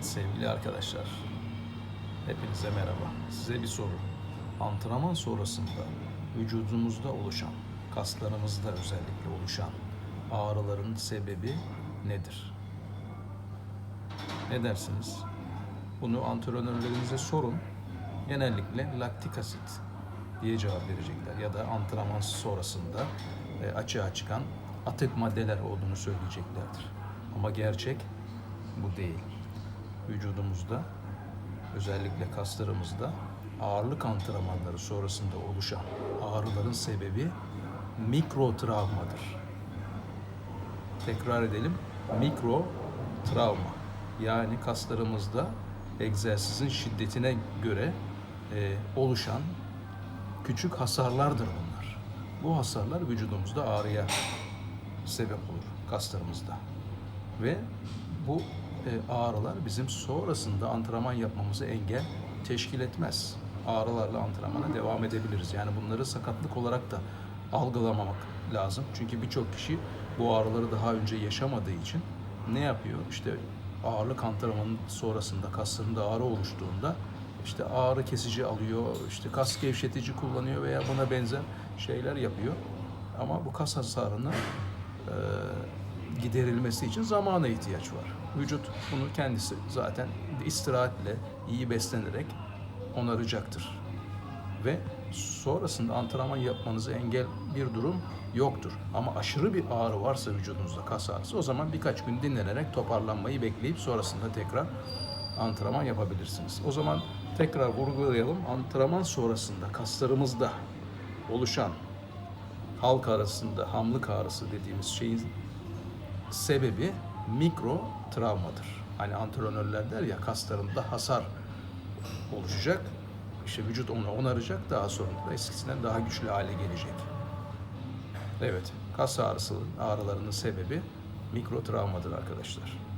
Sevgili arkadaşlar, hepinize merhaba. Size bir soru. Antrenman sonrasında vücudumuzda oluşan, kaslarımızda özellikle oluşan ağrıların sebebi nedir? Ne dersiniz? Bunu antrenörlerinize sorun. Genellikle laktik asit diye cevap verecekler ya da antrenman sonrasında e, açığa çıkan atık maddeler olduğunu söyleyeceklerdir. Ama gerçek bu değil. Vücudumuzda özellikle kaslarımızda ağırlık antrenmanları sonrasında oluşan ağrıların sebebi mikro travmadır. Tekrar edelim. Mikro travma. Yani kaslarımızda egzersizin şiddetine göre e, oluşan küçük hasarlardır bunlar. Bu hasarlar vücudumuzda ağrıya sebep olur kaslarımızda. Ve bu ağrılar bizim sonrasında antrenman yapmamızı engel teşkil etmez. Ağrılarla antrenmana devam edebiliriz. Yani bunları sakatlık olarak da algılamamak lazım. Çünkü birçok kişi bu ağrıları daha önce yaşamadığı için ne yapıyor? İşte ağırlık antrenmanı sonrasında kaslarında ağrı oluştuğunda işte ağrı kesici alıyor, işte kas gevşetici kullanıyor veya buna benzer şeyler yapıyor. Ama bu kas hasarını e, giderilmesi için zamana ihtiyaç var. Vücut bunu kendisi zaten istirahatle, iyi beslenerek onaracaktır. Ve sonrasında antrenman yapmanızı engel bir durum yoktur. Ama aşırı bir ağrı varsa vücudunuzda kas ağrısı o zaman birkaç gün dinlenerek toparlanmayı bekleyip sonrasında tekrar antrenman yapabilirsiniz. O zaman tekrar vurgulayalım. Antrenman sonrasında kaslarımızda oluşan halk arasında hamlık ağrısı dediğimiz şeyin sebebi mikro travmadır. Hani antrenörler der ya kaslarında hasar oluşacak. İşte vücut onu onaracak. Daha sonra da eskisinden daha güçlü hale gelecek. Evet, kas ağrısı ağrılarının sebebi mikro travmadır arkadaşlar.